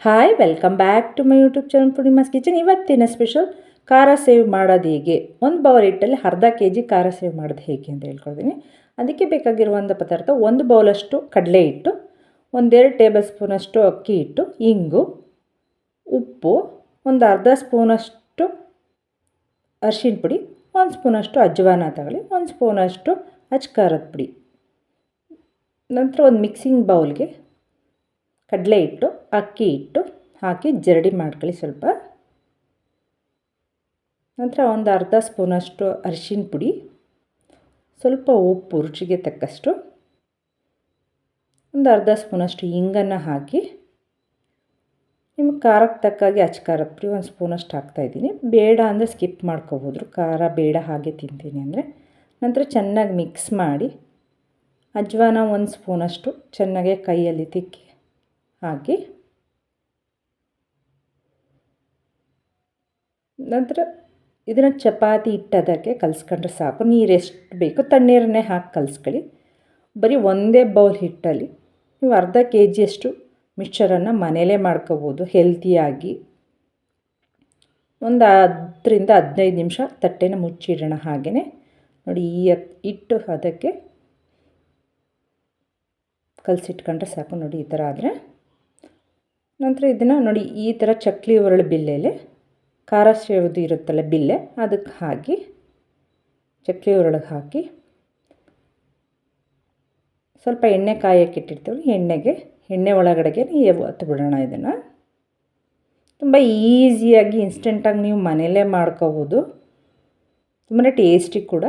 Hi welcome back to my YouTube channel Poornima's kitchen ಇವತ್ತಿನ special khara sev ಮಾಡೋದು ಹೇಗೆ? ಒಂದು ಬೌಲ್ ಹಿಟ್ಟಲ್ಲಿ ಅರ್ಧ ಕೆ ಜಿ ಖಾರ ಸೇವ್ ಮಾಡೋದು ಹೇಗೆ ಅಂತ ಹೇಳ್ಕೊಳ್ತೀನಿ ಅದಕ್ಕೆ ಬೇಕಾಗಿರುವಂಥ ಪದಾರ್ಥ ಒಂದು ಬೌಲಷ್ಟು ಕಡಲೆ ಹಿಟ್ಟು ಒಂದೆರಡು ಟೇಬಲ್ ಸ್ಪೂನಷ್ಟು ಅಕ್ಕಿ ಹಿಟ್ಟು, ಇಂಗು, ಉಪ್ಪು, ಒಂದು ಅರ್ಧ ಸ್ಪೂನಷ್ಟು ಅರ್ಶಿನ ಪುಡಿ, ಒಂದು ಸ್ಪೂನಷ್ಟು ಅಜ್ವಾನ ತಗೊಳ್ಳಿ ಒಂದು ಸ್ಪೂನಷ್ಟು ಅಚ್ಚ ಖಾರದ ಪುಡಿ. ನಂತರ ಒಂದು ಮಿಕ್ಸಿಂಗ್ ಬೌಲ್ಗೆ ಕಡಲೆ ಹಿಟ್ಟು, ಅಕ್ಕಿ ಹಿಟ್ಟು ಹಾಕಿ ಜರಡಿ ಮಾಡ್ಕೊಳ್ಳಿ ಸ್ವಲ್ಪ. ನಂತರ ಒಂದು ಅರ್ಧ ಸ್ಪೂನಷ್ಟು ಅರಿಶಿನ ಪುಡಿ, ಸ್ವಲ್ಪ ಉಪ್ಪು ರುಚಿಗೆ ತಕ್ಕಷ್ಟು, ಒಂದು ಅರ್ಧ ಸ್ಪೂನಷ್ಟು ಇಂಗನ್ನು ಹಾಕಿ, ನಿಮ್ಗೆ ಖಾರಕ್ಕೆ ತಕ್ಕಾಗಿ ಅಚ್ಚ ಖಾರದ ಪುಡಿ ಒಂದು ಸ್ಪೂನಷ್ಟು ಹಾಕ್ತಾಯಿದ್ದೀನಿ ಬೇಡ ಅಂದರೆ ಸ್ಕಿಪ್ ಮಾಡ್ಕೋಬೋದು. ಖಾರ ಬೇಡ ಹಾಗೆ ತಿಂತೀನಿ ಅಂದರೆ. ನಂತರ ಚೆನ್ನಾಗಿ ಮಿಕ್ಸ್ ಮಾಡಿ, ಅಜ್ವಾನ ಒಂದು ಸ್ಪೂನಷ್ಟು ಚೆನ್ನಾಗೆ ಕೈಯಲ್ಲಿ ತಿಕ್ಕಿ ಹಾಕಿ. ನಂತರ ಇದನ್ನು ಚಪಾತಿ ಹಿಟ್ಟದಕ್ಕೆ ಕಲಸ್ಕೊಂಡ್ರೆ ಸಾಕು. ನೀರು ಎಷ್ಟು ಬೇಕು ತಣ್ಣೀರನ್ನೇ ಹಾಕಿ ಕಲಸ್ಕೊಳ್ಳಿ. ಬರೀ ಒಂದೇ ಬೌಲ್ ಹಿಟ್ಟಲ್ಲಿ ನೀವು ಅರ್ಧ ಕೆ ಜಿಯಷ್ಟು ಮಿಕ್ಚರನ್ನು ಮನೇಲೇ ಮಾಡ್ಕೋಬೋದು ಹೆಲ್ತಿಯಾಗಿ ಒಂದು ಹತ್ತರಿಂದ ಹದಿನೈದು ನಿಮಿಷ ತಟ್ಟೆನ ಮುಚ್ಚಿಡೋಣ ಹಾಗೆಯೇ ನೋಡಿ ಈ ಹಿಟ್ಟು ಅದಕ್ಕೆ ಕಲಸಿಟ್ಕೊಂಡ್ರೆ ಸಾಕು. ನೋಡಿ ಈ ಥರ ಆದರೆ ನಂತರ ಇದನ್ನು ನೋಡಿ, ಈ ಥರ ಚಕ್ಲಿ ಒರಳು ಬಿಲ್ಲೆಲೆ, ಖಾರ ಸೇವುದು ಇರುತ್ತಲ್ಲ ಬಿಲ್ಲೆ, ಅದಕ್ಕೆ ಹಾಕಿ, ಚಕ್ಲಿ ಒರಳಿಗೆ ಹಾಕಿ, ಸ್ವಲ್ಪ ಎಣ್ಣೆ ಕಾಯಕ್ಕೆ ಇಟ್ಟಿರ್ತೀವಿ ಎಣ್ಣೆಗೆ, ಎಣ್ಣೆ ಒಳಗಡೆಗೆ ನೀವು ಬಿಡೋಣ ಇದನ್ನು. ತುಂಬ ಈಸಿಯಾಗಿ, ಇನ್ಸ್ಟೆಂಟಾಗಿ ನೀವು ಮನೆಯಲ್ಲೇ ಮಾಡ್ಕೋಬೋದು. ತುಂಬಾ ಟೇಸ್ಟಿ ಕೂಡ.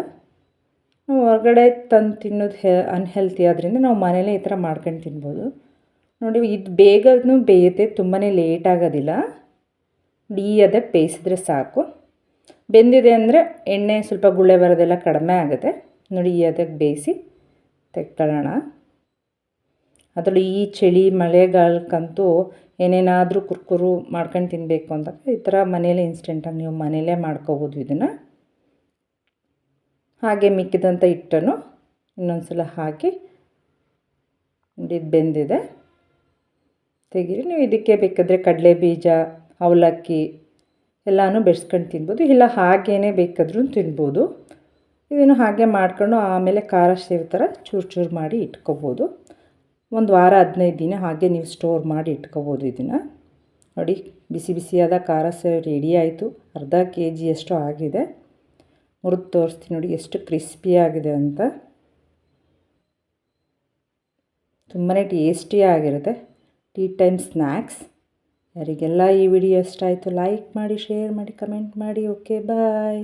ನಾವು ಹೊರಗಡೆ ತಂದು ತಿನ್ನೋದು ಹೆ, ಅನ್ಹೆಲ್ತಿ ಆದ್ದರಿಂದ ನಾವು ಮನೇಲೇ ಈ ಥರ ಮಾಡ್ಕೊಂಡು ತಿನ್ಬೋದು. ನೋಡಿ, ಇದು ಬೇಗನೂ ಬೇಯುತ್ತೆ ತುಂಬಾ ಲೇಟ್ ಆಗೋದಿಲ್ಲ. ಡಿ ಅದಕ್ಕೆ ಬೇಯಿಸಿದ್ರೆ ಸಾಕು. ಬೆಂದಿದೆ ಅಂದರೆ ಎಣ್ಣೆ ಸ್ವಲ್ಪ ಗುಳ್ಳೆ ಬರೋದೆಲ್ಲ ಕಡಿಮೆ ಆಗುತ್ತೆ. ನೋಡಿ ಅದಕ್ಕೆ ಬೇಯಿಸಿ ತೆಕ್ಕೊಳ್ಳೋಣ. ಅದರಲ್ಲಿ ಈ ಚಳಿ, ಮಳೆಗಾಲಕ್ಕಂತೂ ಏನೇನಾದರೂ ಕುರ್ಕುರು ಮಾಡ್ಕೊಂಡು ತಿನ್ನಬೇಕು ಅಂತ. ಈ ಥರ ಮನೇಲೇ ಇನ್ಸ್ಟೆಂಟಾಗಿ ನೀವು ಮನೇಲೇ ಮಾಡ್ಕೋಬೋದು ಇದನ್ನು. ಹಾಗೆ ಮಿಕ್ಕಿದಂಥ ಹಿಟ್ಟನ್ನು ಇನ್ನೊಂದು ಸಲ ಹಾಕಿ ಇದು ಬೆಂದಿದೆ. ತೆಗೀರಿ. ನೀವು ಇದಕ್ಕೆ ಬೇಕಾದರೆ ಕಡಲೆ ಬೀಜ, ಅವಲಕ್ಕಿ ಎಲ್ಲನೂ ಬೆರೆಸ್ಕೊಂಡು ತಿನ್ಬೋದು. ಇಲ್ಲ ಹಾಗೇ ಬೇಕಾದ್ರೂ ತಿನ್ಬೋದು. ಇದನ್ನು ಹಾಗೆ ಮಾಡ್ಕೊಂಡು ಆಮೇಲೆ ಖಾರ ಸೇವ್ ಥರ ಚೂರು ಚೂರು ಮಾಡಿ ಇಟ್ಕೋಬೋದು. ಒಂದು ವಾರ ಹದಿನೈದು ದಿನ ಹಾಗೆ ನೀವು ಸ್ಟೋರ್ ಮಾಡಿ ಇಟ್ಕೋಬೋದು ಇದನ್ನು. ನೋಡಿ, ಬಿಸಿ ಬಿಸಿಯಾದ ಖಾರ ಸೇವ್ ರೆಡಿ ಆಯಿತು. ಅರ್ಧ ಕೆ ಜಿಯಷ್ಟು ಆಗಿದೆ. ಮುರಿದು ತೋರಿಸ್ತೀನಿ ನೋಡಿ ಎಷ್ಟು ಕ್ರಿಸ್ಪಿಯಾಗಿದೆ ಅಂತ. ತುಂಬಾ ಟೇಸ್ಟಿಯಾಗಿರುತ್ತೆ ಟೀ ಟೈಮ್ ಸ್ನ್ಯಾಕ್ಸ್ ಯಾರಿಗೆಲ್ಲ ಈ ವಿಡಿಯೋ ಇಷ್ಟ ಆಯಿತು ಲೈಕ್ ಮಾಡಿ ಶೇರ್ ಮಾಡಿ ಕಮೆಂಟ್ ಮಾಡಿ ಓಕೆ ಬಾಯ್